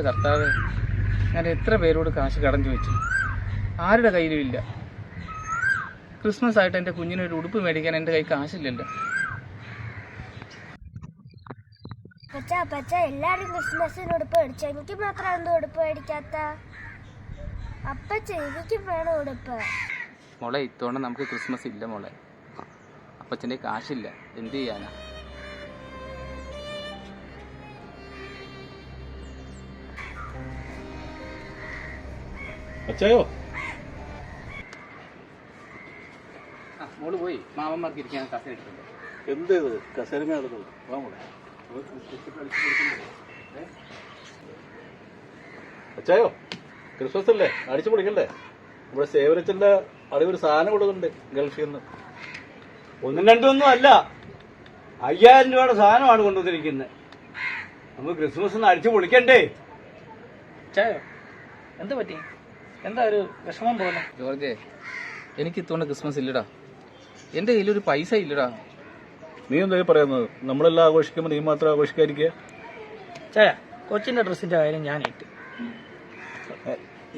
എന്റെ കർത്താവ് ഞാൻ എത്ര പേരോട് കാശ് കടം ചോദിച്ചു? ആരുടെ കയ്യിലും ഇല്ല. ക്രിസ്മസ് ആയിട്ട് എന്റെ കുഞ്ഞിനൊരു ഉടുപ്പ് മേടിക്കാൻ എന്റെ കൈ കാശില്ലല്ലോ. എല്ലാരും ക്രിസ്മസിന് ഉടുപ്പ് മേടിച്ചു? എനിക്ക് മാത്രം എന്തോ ഉടുപ്പ് മേടിക്കാത്ത? അപ്പച്ച എനിക്കും വേണം ഉടുപ്പ്. മോളെ ഇത്തവണ നമുക്ക് ക്രിസ്മസ് ഇല്ല മോളെ. അപ്പച്ചന്റെ കാശില്ല. എന്ത് ചെയ്യാനാ? അച്ചായോ? ആ മോൾ പോയി. മാമന്മാർക്ക് ഇരിക്കാൻ കസ എടുത്തിട്ടുണ്ട്. എന്ത് ഇത്? കസേരമേ അച്ചായോ ക്രിസ്മസ് അല്ലേ? അടിച്ചു പൊളിക്കണ്ടേ? ഇവിടെ സേവരച്ചന്റെ അറിവൊരു സാധനം കൊടുക്കുന്നുണ്ട് ഗൾഫിൽ നിന്ന്. ഒന്നും രണ്ടൊന്നും അല്ല. അയ്യായിരം രൂപയുടെ സാധനമാണ് കൊണ്ടുവന്നിരിക്കുന്നത് നമ്മൾ ക്രിസ്മസ് അടിച്ചു പൊളിക്കണ്ടേ? ചായോ എന്ത് പറ്റി? എന്താ ഒരു വിഷമം പോലെ ജോർജേ എനിക്ക് ഇത്തവണ ക്രിസ്മസ് ഇല്ലടാ. എന്റെ കയ്യിലൊരു പൈസ ഇല്ലടാ. നീ എന്താ പറയുന്നത്? നമ്മളെല്ലാം ആഘോഷിക്കുമ്പോൾ നീ മാത്രം ആഘോഷിക്കാതിരിക്കുക. ചായ കൊച്ചിന്റെ ഡ്രസ്സിന്റെ കാര്യം ഞാൻ ഇട്ട്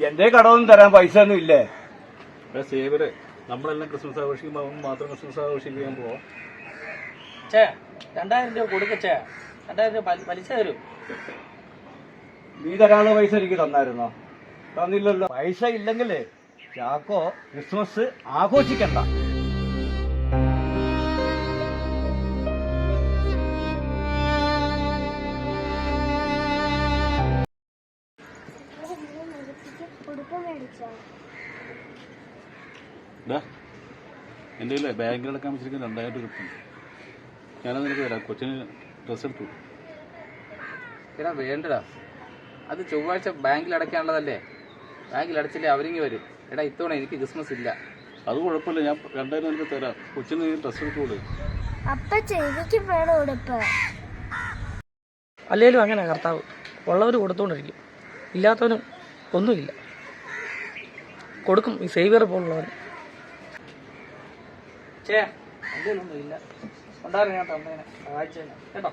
എന്റെ കടമൊന്നും തരാൻ പൈസ ഒന്നും ഇല്ലേ? സേവര് നമ്മളെല്ലാം ക്രിസ്മസ് ആഘോഷിക്കുമ്പോൾ അവൻ മാത്രം ക്രിസ്മസ് ആഘോഷിക്കാൻ പോവാ. ചേ രണ്ടായിരം രൂപ കൊടുക്ക ചേ രണ്ടായിരം രൂപ പലി- പലിശ തരൂ. നീ തരാനുള്ള പൈസ എനിക്ക് തന്നായിരുന്നോ? തന്നില്ലല്ലോ. പൈസ ഇല്ലെങ്കിലേ ചാക്കോ ക്രിസ്മസ് ആഘോഷിക്കണ്ട. എന്റെ കയ്യിലെ ബാങ്കിലടക്കാൻ വെച്ചിരിക്കുന്ന രണ്ടായിരം രൂപ കിട്ടും ഞാനത് നിനക്ക് തരാം. കൊച്ചിന് ഡ്രസ്സ് എടുത്തു. എടാ വേണ്ടടാ. അത് ചൊവ്വാഴ്ച ബാങ്കിൽ അടയ്ക്കാനുള്ളതല്ലേ? ബാങ്കിൽ അടച്ചില്ലേ അവരിങ്ങി വരും. എടാ ഇത്തവണ എനിക്ക് ക്രിസ്മസ് ഇല്ല. അത് കുഴപ്പമില്ല ഞാൻ രണ്ടായിരം നിനക്ക് തരാം. കൊച്ചിന് നീ ഡ്രസ്സ് എടുത്തോളൂ. അപ്പ എനിക്കും വേണം ഉടുപ്പ്. അല്ലേലും അങ്ങനെ കർത്താവ് ഉള്ളവർ കൊടുത്തോണ്ടിരിക്കും. ഇല്ലാത്തവനും ഒന്നുമില്ല. കൊടുക്കും ഈ സേവിയർ പോലുള്ളവൻ. ചേ അതിലൊന്നും ഇല്ല ഉണ്ടായിരുന്നു ഞാൻ തന്നേനെ. കേട്ടോ?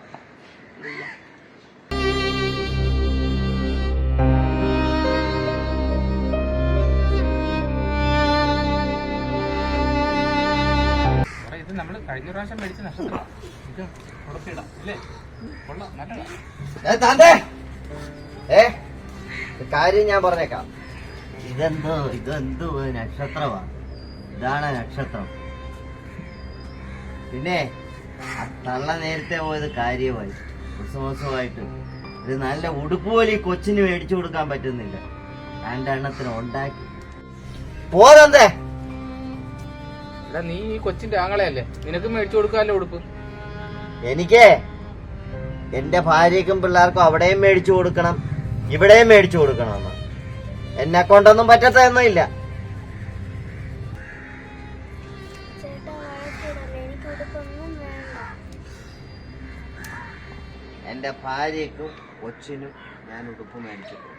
നമ്മൾ കഴിഞ്ഞ പ്രാവശ്യം മേടിച്ച നല്ലതാ. ഏ, കാര്യം ഞാൻ പറഞ്ഞേക്കാം. ഇതെന്തോ ഇതെന്തോ ഒരു നക്ഷത്രമാണ് ഇതാണ് നക്ഷത്രം. പിന്നെ തള്ള നേരത്തെ പോയത് കാര്യമായി. ക്രിസ്മസുമായിട്ട്. ഇത് നല്ല ഉടുപ്പ് പോലെ ഈ കൊച്ചിന് മേടിച്ചു കൊടുക്കാൻ പറ്റുന്നില്ല. രണ്ടെണ്ണത്തിന് ഉണ്ടാക്കി. പോരന്തേ എടാ നീ ഈ കൊച്ചിന്റെ ആങ്ങളെയല്ലേ? നിനക്ക് മേടിച്ചു കൊടുക്കാമല്ലോ ഉടുപ്പ്. എനിക്ക് എന്റെ ഭാര്യക്കും പിള്ളേർക്കും അവിടെയും മേടിച്ചു കൊടുക്കണം ഇവിടെയും മേടിച്ചു കൊടുക്കണം എന്നെ. കൊണ്ടൊന്നും ഉടുപ്പൊന്നും വേണ്ട. എന്റെ ഭാര്യക്കും കൊച്ചിനും ഞാൻ ഉടുപ്പ് മേടിച്ചിട്ടുണ്ട്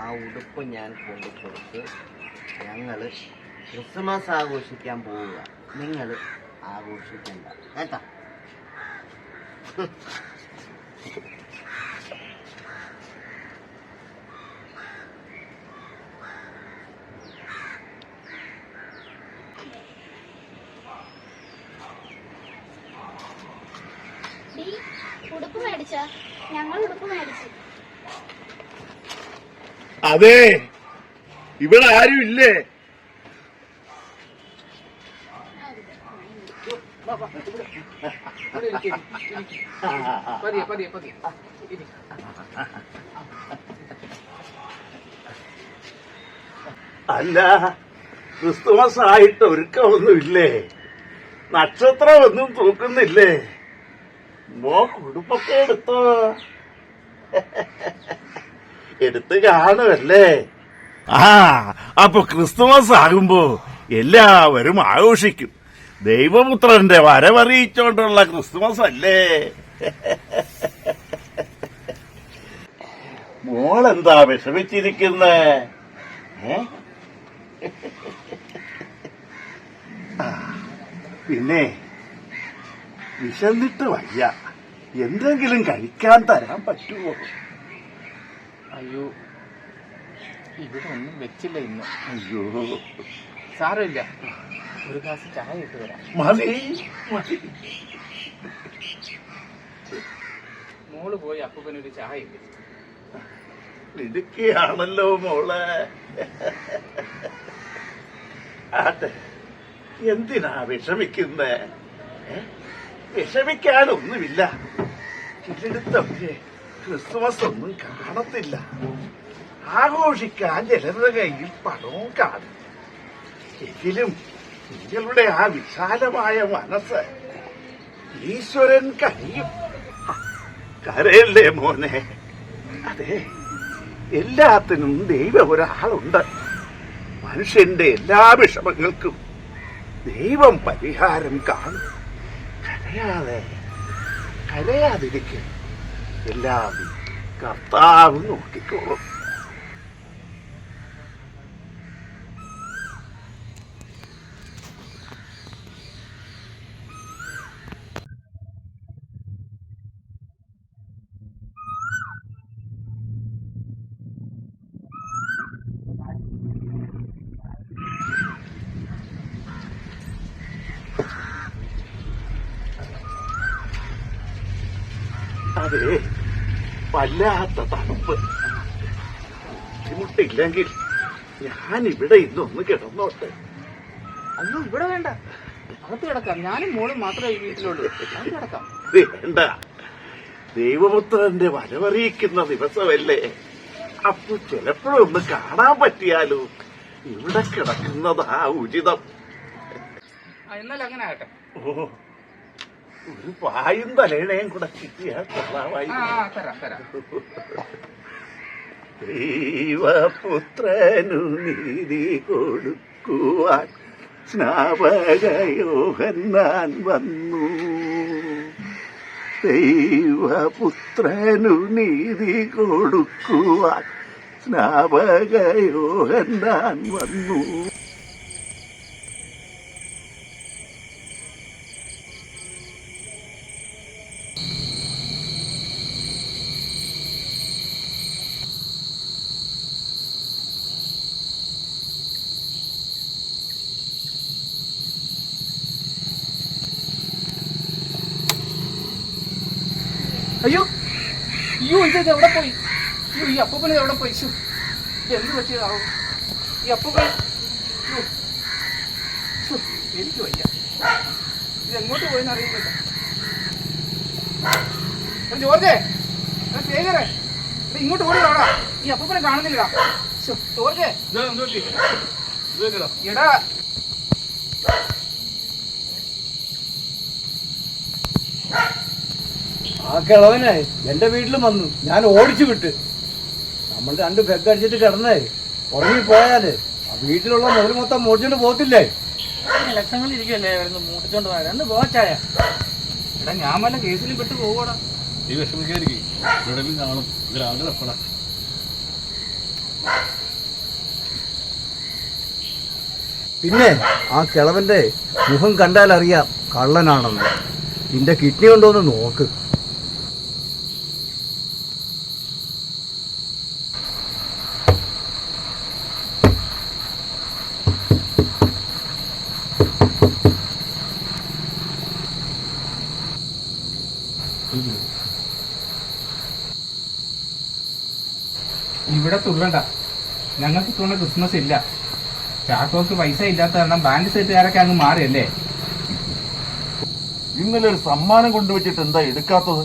ആ ഉടുപ്പ് ഞാൻ കൊണ്ടു കൊടുത്ത് ഞങ്ങൾ ക്രിസ്മസ് ആഘോഷിക്കാൻ പോവുക. നിങ്ങൾ ആഘോഷിക്കണ്ട. കേട്ടോ? ഉടുപ്പ് മേടിച്ച? ഞങ്ങൾ ഉടുപ്പ് മേടിച്ചു. അതെ. ഇവിടെ ആരും ഇല്ലേ ഇവിടെ ഇരിക്ക്, ഇരിക്ക്, ഇരിക്ക്. അല്ല ക്രിസ്തുമസ് ആയിട്ട് ഒരുക്കമൊന്നുമില്ലേ? നക്ഷത്രമൊന്നും തൂക്കുന്നില്ലേ? മോ കുടുംബത്തെ എടുത്തോ? എടുത്ത് കാണുമല്ലേ ആ അപ്പൊ ക്രിസ്തുമസ് ആകുമ്പോ എല്ലാവരും ആഘോഷിക്കും. ദൈവപുത്രന്റെ വരവറിയിച്ചോണ്ടുള്ള ക്രിസ്മസ് അല്ലേ മോളെന്താ വിഷമിച്ചിരിക്കുന്നേ? പിന്നെ വിശന്നിട്ട് വയ്യ. എന്തെങ്കിലും കഴിക്കാൻ തരാൻ പറ്റുമോ അയ്യോ ഇവിടെ ഒന്നും വെച്ചില്ല ഇന്ന്. അയ്യോ. സാരമില്ല. ഒരു ഗ്ലാസ് ചായ ഇട്ട് തരാം. മതി മതി. മോൾ പോയി അപ്പൂപ്പനൊരു ചായ ഇട്ട് ഇടുക്കിയാണല്ലോ മോളെ. ആട്ടെ എന്തിനാ വിഷമിക്കുന്നേ? വിഷമിക്കാനൊന്നുമില്ല. ചിലയിടത്തൊക്കെ ക്രിസ്മസ് ഒന്നും കാണത്തില്ല. ആഘോഷിക്കാൻ ചിലരുടെ കയ്യിൽ പണവും കാണും എങ്കിലും നിങ്ങളുടെ ആ വിശാലമായ മനസ്സ് ഈശ്വരൻ കഴിയും കരയല്ലേ മോനെ? അതെ എല്ലാത്തിനും ദൈവം ഒരാളുണ്ട്. മനുഷ്യന്റെ എല്ലാ വിഷമങ്ങൾക്കും ദൈവം പരിഹാരം കാണും. കരയാതെ കരയാതിരിക്കും എല്ലാം കർത്താവ് നോക്കിക്കോളും അതെ വല്ലാത്ത തണുപ്പ്. ബുദ്ധിമുട്ടില്ലെങ്കിൽ ഞാൻ ഇവിടെ ഇന്നൊന്ന് കിടന്നോട്ടെ. അന്നും ഇവിടെ വേണ്ട. അകത്ത് കിടക്കാം. ഞാനും മോളും മാത്രമേ ഈ വീട്ടിലുള്ളൂ. അകത്ത് കിടക്കാം. വേണ്ട. ദൈവപുത്രന്റെ വരവറിയിക്കുന്ന ദിവസമല്ലേ? അപ്പൊ ചിലപ്പോഴൊന്ന് കാണാൻ പറ്റിയാലോ? ഇവിടെ കിടക്കുന്നതാ ഉചിതം. ആ, എന്നാൽ അങ്ങനെ ആകട്ടെ. ഓ ഒരു പായും തലേണയും കൂടെ കിട്ടിയ കൊള്ളാവായി തരാം തരാം. ദൈവപുത്രനു നീതി കൊടുക്കുവാൻ സ്നാപകയോഹന്നാൻ വന്നു. ദൈവപുത്രനു നീതി കൊടുക്കുവാൻ സ്നാപകയോഹന്നാൻ വന്നു. അയ്യോ അയ്യോ ഇത് എവിടെ പോയി? അയ്യോ ഈ അപ്പൂപ്പന എവിടെ പോയി? എന്ത് പറ്റിയതാവും ഈ അപ്പൂപ്പൻ എനിക്ക് വയ്യ. ഇത് എങ്ങോട്ട് പോയെന്ന് അറിയുന്നില്ല. എടാ ജോർജേ എടാ ഇങ്ങോട്ട് ഓടി കാണാ ഈ അപ്പൂപ്പനെ കാണുന്നില്ല ശ്ശോ, ജോർജേ. എടാ ആ കിളവനെ എന്റെ വീട്ടിലും വന്നു. ഞാൻ ഓടിച്ചു വിട്ട്. നമ്മൾ രണ്ട് ബെഗ് അടിച്ചിട്ട് കിടന്നേ. ഉറങ്ങി പോയാൽ ആ വീട്ടിലുള്ള മുതൽ മൊത്തം മോടിച്ചോണ്ട് പോകത്തില്ലേ? ഇരിക്കല്ലേ വരുന്നു മൂട്ടിച്ചോണ്ട് എടാ ഞാൻ വല്ല കേസിലും പെട്ട് പോവാടാ നീ വിഷമിക്കാതിരിക്കും. കാണും. പിന്നെ ആ കിളവന്റെ മുഖം കണ്ടാൽ അറിയാം കള്ളനാണെന്ന്. നിന്റെ കിഡ്നി ഉണ്ടോന്ന് നോക്ക്. ഇവിടെ തുള്ളണ്ട. ഞങ്ങൾക്ക് തുള്ള ക്രിസ്മസ് ഇല്ല. ചാക്കോക്ക് പൈസ ഇല്ലാത്ത കാരണം ബാങ്ക് സെറ്റുകാരൊക്കെ അങ്ങ് മാറിയല്ലേ? ഇന്നലെ ഒരു സമ്മാനം കൊണ്ടുവച്ചിട്ട് എന്താ എടുക്കാത്തത്?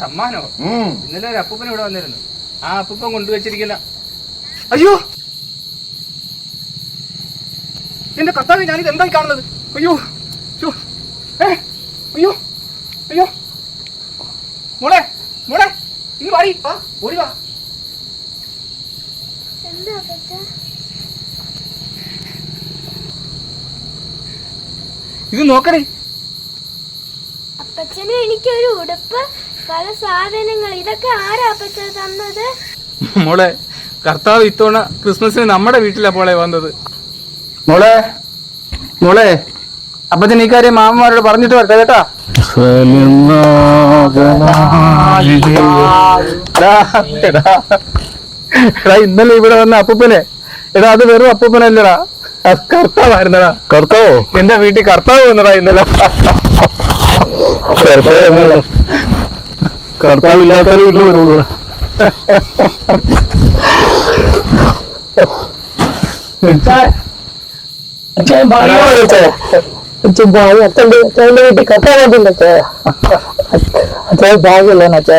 സമ്മാനോ. ഇന്നലെ ഒരു അപ്പൂപ്പൻ ഇവിടെ വന്നിരുന്നു. ആ അപ്പൂപ്പൻ കൊണ്ടുവച്ചിരിക്കുന്ന അയ്യോ! എന്റെ കർത്താവ് ഞാനിത് എന്തായി കാണുന്നത്? അയ്യോ അയ്യോ അയ്യോ അയ്യോ. മോളെ മോളെ ഇങ്ങ് വാടി. വാ ഓടി വാ. ഇത് നോക്കണേ അപ്പച്ചന് എനിക്കൊരു ഉടുപ്പ് പല സാധനങ്ങൾ ഇതൊക്കെ ആരാ അപ്പച്ച തന്നത്? മോളെ കർത്താവ് ഇത്തവണ ക്രിസ്മസിന് നമ്മുടെ വീട്ടിലാ പോളെ വന്നത്. മോളെ മോളെ അപ്പച്ചൻ ഈ കാര്യം മാമന്മാരോട് പറഞ്ഞിട്ട് വരട്ടെ കേട്ടാ. എടാ. ഇന്നലെ ഇവിടെ വന്ന അപ്പൂപ്പനെ. എടാ അത് വെറും അപ്പൂപ്പനല്ലടാ. അത് കർത്താവായിരുന്നടാ. കർത്താവോ? എന്റെ വീട്ടിൽ കർത്താവ് വന്നടാ ഇന്നലെ. കർത്താവ് ഇല്ലാത്തവരും വീട്ടിൽ വരുള്ളൂ അച്ഛന്റെ വീട്ടിൽ കർത്താവ് വന്നില്ല അച്ഛൻ ഭാഗ്യല്ല അച്ഛാ.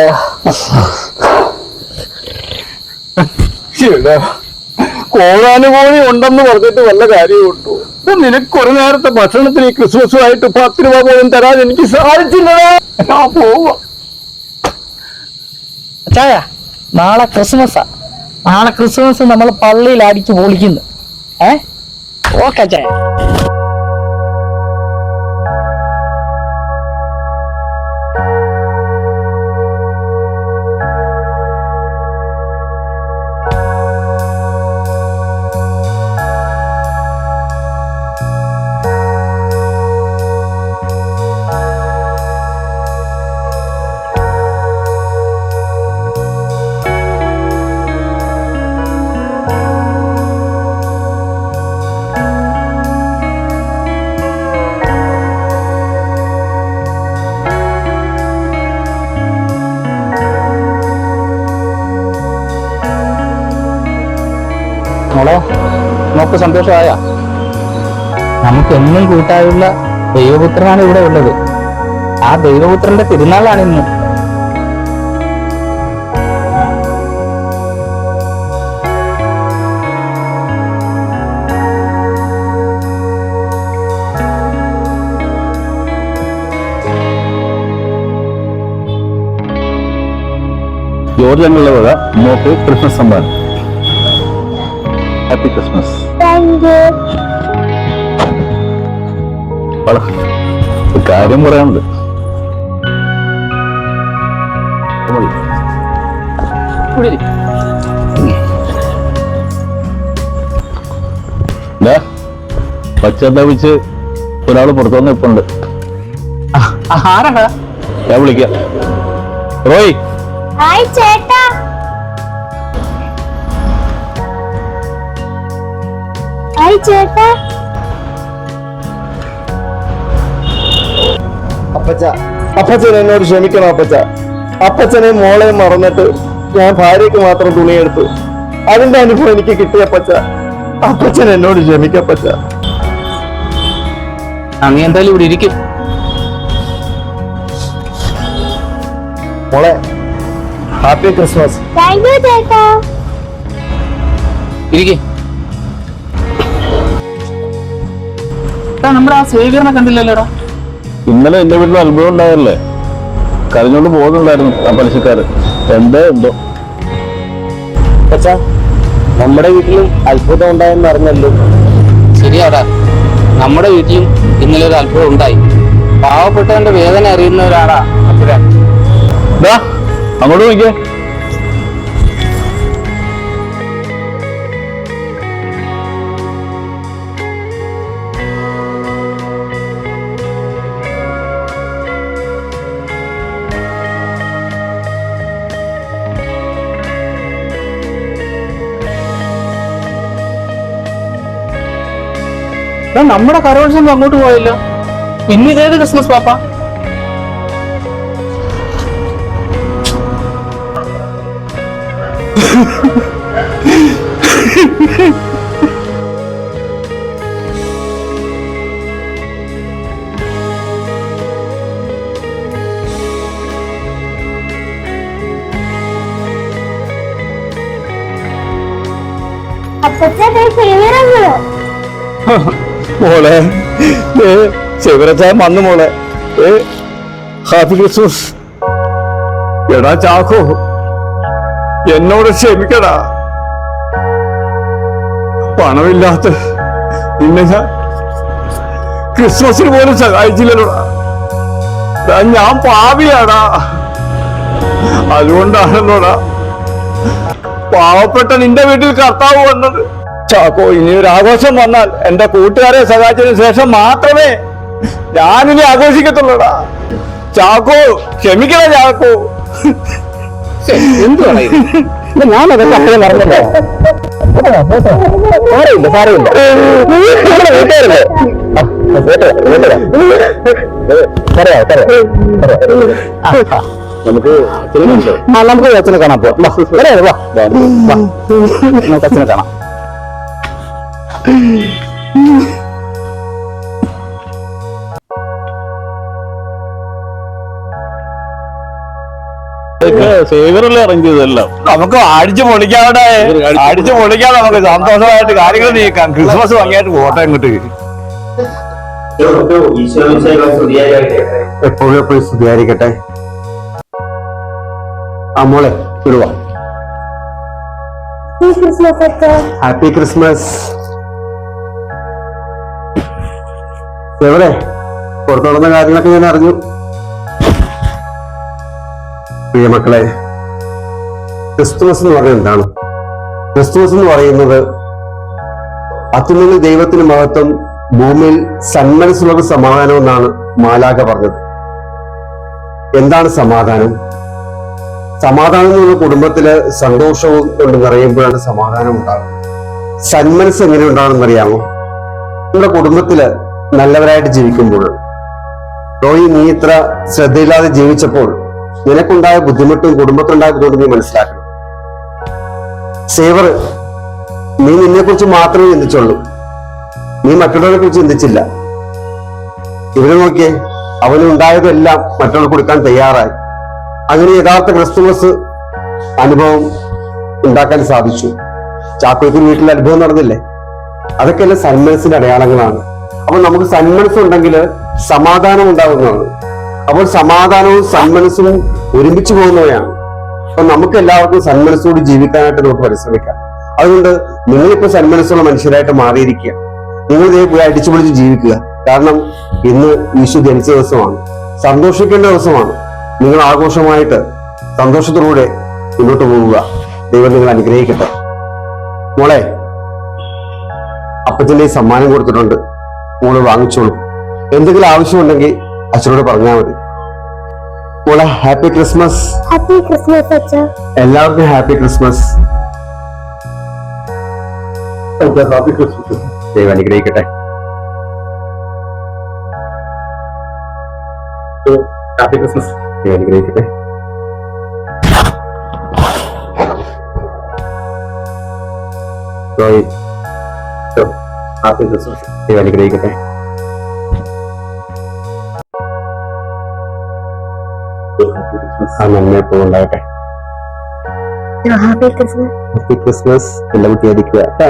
കോണാനുഭൂതി ഉണ്ടെന്ന് പറഞ്ഞിട്ട് വല്ല കാര്യമുണ്ടോ ഇപ്പൊ നിനക്ക് കുറെ നേരത്തെ ഭക്ഷണത്തിന് ഈ ക്രിസ്മസുമായിട്ട് പത്ത് രൂപ പോലും തരാൻ എനിക്ക് സാധിച്ചില്ലടാ. ഞാൻ പോവാ. അച്ചായ നാളെ ക്രിസ്മസാ. നാളെ ക്രിസ്മസ് നമ്മൾ പള്ളിയിൽ അടിച്ചു പൊളിക്കുന്നു. ഏ? ഓക്കെ അച്ചായ. നോക്ക് സന്തോഷമായ. നമുക്ക് എന്നും കൂട്ടായുള്ള ദൈവപുത്രനാണ് ഇവിടെ ഉള്ളത്. ആ ദൈവപുത്രന്റെ തിരുനാളാണ് ഇന്ന്. ജോർജ് ഞങ്ങളുടെ വക മോക്ക് ക്രിസ്മസ് സമ്മാനം ഹാപ്പി. ക്രിസ്മസ് കാര്യം പറയാനുണ്ട്. ദാ, പശ്ചാത്താപിച്ച് ഒരാൾ പുറത്തു വന്ന് ഇപ്പുണ്ട്. ആരാടാ? ഞാൻ വിളിക്കാം. റോയ്. ഹായ് ചേട്ടാ ഹായ് ചേട്ടാ. അപ്പച്ച അപ്പച്ചൻ എന്നോട് ക്ഷമിക്കണം അപ്പച്ച. അപ്പച്ചനെ മോളെ മറന്നിട്ട് ഞാൻ ഭാര്യയ്ക്ക് മാത്രം തുണിയെടുത്തു. അതിന്റെ അനുഭവം എനിക്ക് കിട്ടിയ അപ്പച്ച. അപ്പച്ചൻ എന്നോട് ക്ഷമിക്കപ്പച്ച നീ എന്തായാലും ഇവിടെ ഇരിക്കും. മോളെ ഹാപ്പി ക്രിസ്മസ്. താങ്ക് യു ചേട്ടാ. ഇരിക്കും. നമ്മുടെ ആ സേവിയറിനെ കണ്ടില്ലല്ലോടാ? ഇന്നലെ എന്റെ വീട്ടിൽ അത്ഭുതം ഉണ്ടായല്ലേ കരഞ്ഞോണ്ട് പോകുന്നുണ്ടായിരുന്നു ആ പലിശക്കാര്. എന്തോ എന്തോ. നമ്മുടെ വീട്ടിലും അത്ഭുതം ഉണ്ടായെന്ന് അറിഞ്ഞല്ലോ. ശരിയാടാ. നമ്മുടെ വീട്ടിലും ഇന്നലെ ഒരു അത്ഭുതം ഉണ്ടായി. പാവപ്പെട്ടവന്റെ വേദന അറിയുന്നവരാടാ അപ്പുരാൻ ദാ, അങ്ങോട്ട് നോക്കിയേ. നമ്മുടെ കരോത്സവം അങ്ങോട്ട് പോയല്ലോ. പിന്നെ ഇതേത് ക്രിസ്മസ് പാപ്പ? അപ്പച്ചേ സേവിയറങ്ങളോ മോളെ. ശിവരച്ചാൻ വന്നു മോളെ. ഏ ഹാപ്പി ക്രിസ്മസ് എടാ ചാക്കോ എന്നോട് ക്ഷമിക്കടാ. പണമില്ലാത്ത നിന്നെ ഞാൻ ക്രിസ്മസിന് പോലും സഹായിച്ചില്ലല്ലോടാ ഞാൻ പാവിയാടാ. അതുകൊണ്ടാണല്ലോടാ പാവപ്പെട്ട നിന്റെ വീട്ടിൽ കർത്താവ് വന്നത്. ഇനി ഒരു ആഘോഷം വന്നാൽ എന്റെ കൂട്ടുകാരെ സഹായിച്ചതിന് ശേഷം മാത്രമേ ഞാനിനി ആഘോഷിക്കത്തുള്ളൂടാ. ചാക്കോ ക്ഷമിക്കണ ചാക്കോ എന്തുവാണ് ഇത്? ഞാൻ അതൊക്കെ അപ്പോഴേ പറഞ്ഞല്ലോ സാരമില്ല സാരമില്ല. നമ്മുടെ വീട്ടുകാരല്ലേ? ആ, വീട്ടുകാരാ, വീട്ടുകാരാ. പറയാം പറയാം നമുക്ക് അച്ഛനെ ആ നമുക്ക് അച്ഛനെ കാണാം. പോ വാ, വരാം, വാ വാ, വാ. നമുക്ക് അച്ഛനെ കാണാം. സേവറല്ലേ അറേഞ്ച് ചെയ്തെല്ലാം നമുക്ക് അടിച്ചു പൊളിക്കാവിടെ അടിച്ചു പൊളിക്കാതെ നമുക്ക് സന്തോഷമായിട്ട് കാര്യങ്ങൾ നീക്കാം. ക്രിസ്മസ് ഭംഗിയായിട്ട് പോട്ടെ ഇങ്ങോട്ട്. എപ്പോഴും എപ്പോഴും സ്തുതിയായിരിക്കട്ടെ. ആ മോളെ വിടുവാ ക്രിസ്മസ് ഹാപ്പി ക്രിസ്മസ് എവിടെ? പുറത്തു നടന്ന കാര്യങ്ങളൊക്കെ ഞാൻ അറിഞ്ഞു. പ്രിയ മക്കളെ ക്രിസ്തുമസ് എന്ന് പറയുന്നത് എന്താണ്? ക്രിസ്തുമസ് എന്ന് പറയുന്നത് അത്യുന്നത ദൈവത്തിന് മഹത്വം ഭൂമിയിൽ സന്മനസ്സുള്ള സമാധാനം എന്നാണ് മാലാക പറഞ്ഞത്. എന്താണ് സമാധാനം? സമാധാനം എന്നുള്ള കുടുംബത്തിൽ സന്തോഷവും കൊണ്ട് നിറയുമ്പോഴാണ് സമാധാനം ഉണ്ടാകുന്നത്. സന്മനസ് എങ്ങനെ ഉണ്ടാകണമെന്ന് അറിയാമോ നമ്മുടെ കുടുംബത്തിൽ നല്ലവരായിട്ട് ജീവിക്കുമ്പോൾ. റോയി നീ ഇത്ര ശ്രദ്ധയില്ലാതെ ജീവിച്ചപ്പോൾ നിനക്കുണ്ടായ ബുദ്ധിമുട്ടും കുടുംബത്തിനുണ്ടായ ബുദ്ധിമുട്ടും നീ മനസ്സിലാക്കണം. സേവർ നീ നിന്നെ കുറിച്ച് മാത്രമേ ചിന്തിച്ചുള്ളൂ. നീ മറ്റുള്ളവരെ കുറിച്ച് ചിന്തിച്ചില്ല. ഇവരെ നോക്കിയേ അവനുണ്ടായതെല്ലാം മറ്റുള്ളവർ കൊടുക്കാൻ തയ്യാറായി. അങ്ങനെ യഥാർത്ഥ ക്രിസ്തുമസ് അനുഭവം ഉണ്ടാക്കാൻ സാധിച്ചു. ചാക്കോയ്ക്ക് വീട്ടിൽ അനുഭവം നടന്നില്ലേ? അതൊക്കെ എല്ലാം സന്മനസിന്റെ അടയാളങ്ങളാണ്. അപ്പൊ നമുക്ക് സന്മനസ് ഉണ്ടെങ്കിൽ സമാധാനം ഉണ്ടാകുന്നതാണ്. അപ്പോൾ സമാധാനവും സന്മനസ്സും ഒരുമിച്ച് പോകുന്നവയാണ്. അപ്പൊ നമുക്ക് എല്ലാവർക്കും സന്മനസ്സോട് ജീവിക്കാനായിട്ട് നമുക്ക് പരിശ്രമിക്കാം. അതുകൊണ്ട് നിങ്ങളിപ്പോ സന്മനസ്സുള്ള മനുഷ്യരായിട്ട് മാറിയിരിക്കുക. നിങ്ങൾ ഇതേ അടിച്ചു പൊളിച്ച് ജീവിക്കുക. കാരണം ഇന്ന് ഈശു ജനിച്ച ദിവസമാണ്. സന്തോഷിക്കേണ്ട ദിവസമാണ്. നിങ്ങൾ ആഘോഷമായിട്ട് സന്തോഷത്തോടെ മുന്നോട്ട് പോവുക ദൈവം നിങ്ങൾ അനുഗ്രഹിക്കട്ടെ. മോളെ അപ്പത്തിന്റെ സമ്മാനം കൊടുത്തിട്ടുണ്ട്. മോൾ വാങ്ങിച്ചോളൂ. എന്തെങ്കിലും ആവശ്യമുണ്ടെങ്കിൽ അച്ഛനോട് പറഞ്ഞാൽ മതി. മോളെ ഹാപ്പി ക്രിസ്മസ്. ഹാപ്പി ക്രിസ്മസ് അച്ഛ. എല്ലാവർക്കും ഹാപ്പി ക്രിസ്മസ്. Happy Christmas. ദൈവം അനുഗ്രഹിക്കട്ടെ. Happy Christmas. ദൈവം അനുഗ്രഹിക്കട്ടെ. റോയ് ഹാപ്പി ക്രിസ്മസ് ദൈവം അനുഗ്രഹിക്കട്ടെ ഹാപ്പി ക്രിസ്മസ്. എല്ലാ കുട്ടിയായിരിക്കുക കേട്ടോ